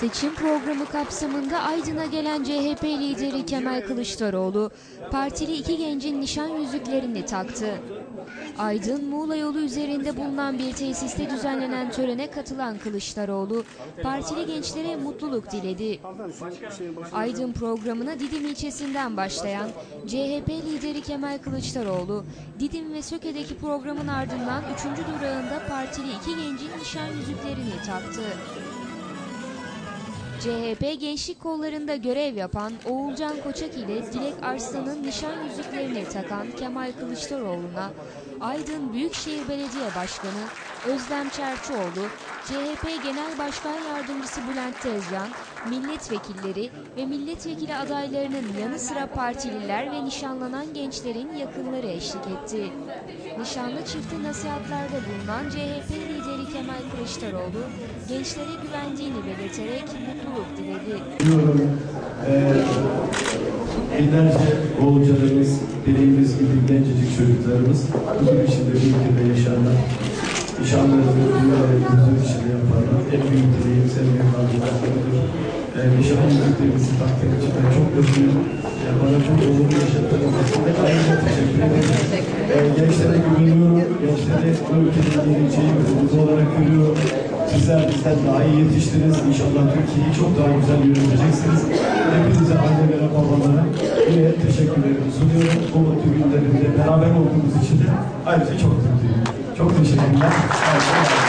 Seçim programı kapsamında Aydın'a gelen CHP lideri Kemal Kılıçdaroğlu, partili iki gencin nişan yüzüklerini taktı. Aydın, Muğla yolu üzerinde bulunan bir tesiste düzenlenen törene katılan Kılıçdaroğlu, partili gençlere mutluluk diledi. Aydın programına Didim ilçesinden başlayan CHP lideri Kemal Kılıçdaroğlu, Didim ve Söke'deki programın ardından 3. durağında partili iki gencin nişan yüzüklerini taktı. CHP gençlik kollarında görev yapan Oğulcan Koçak ile Dilek Arslan'ın nişan yüzüklerini takan Kemal Kılıçdaroğlu'na Aydın Büyükşehir Belediye Başkanı Özlem Çerçioğlu, CHP Genel Başkan Yardımcısı Bülent Tezcan, milletvekilleri ve milletvekili adaylarının yanı sıra partililer ve nişanlanan gençlerin yakınları eşlik etti. Nişanlı çifte nasihatlerde bulunan CHP lideri Kemal Kılıçdaroğlu, gençlere güvendiğini belirterek mutluluk diledi. Binlerce oğulcanımız, dediğimiz gibi gencecik çocuklarımız bugün içinde bir ülkede yaşarlar. Nişanlarını dünyaların huzur içinde yaparlar. En büyük dileğimiz, en büyük arzularımdır. Eee nişan yüzüklerimizi taktığım için ben çok mutluyum. Eee bana çok onur yaşattığınız için de ayrıca teşekkür ederim. Eee gençlere güveniyorum. Gençlere bu ülkenin geleceği umudu olarak görüyorum. Sizler bizden daha iyi yetiştiniz. İnşallah Türkiye'yi çok daha güzel yöneteceksiniz. Hepinize annelere, babalara yine teşekkürlerimi sunuyorum. Bu mutlu günlerimde beraber olduğumuz için de ayrıca çok mutluyum. çok 家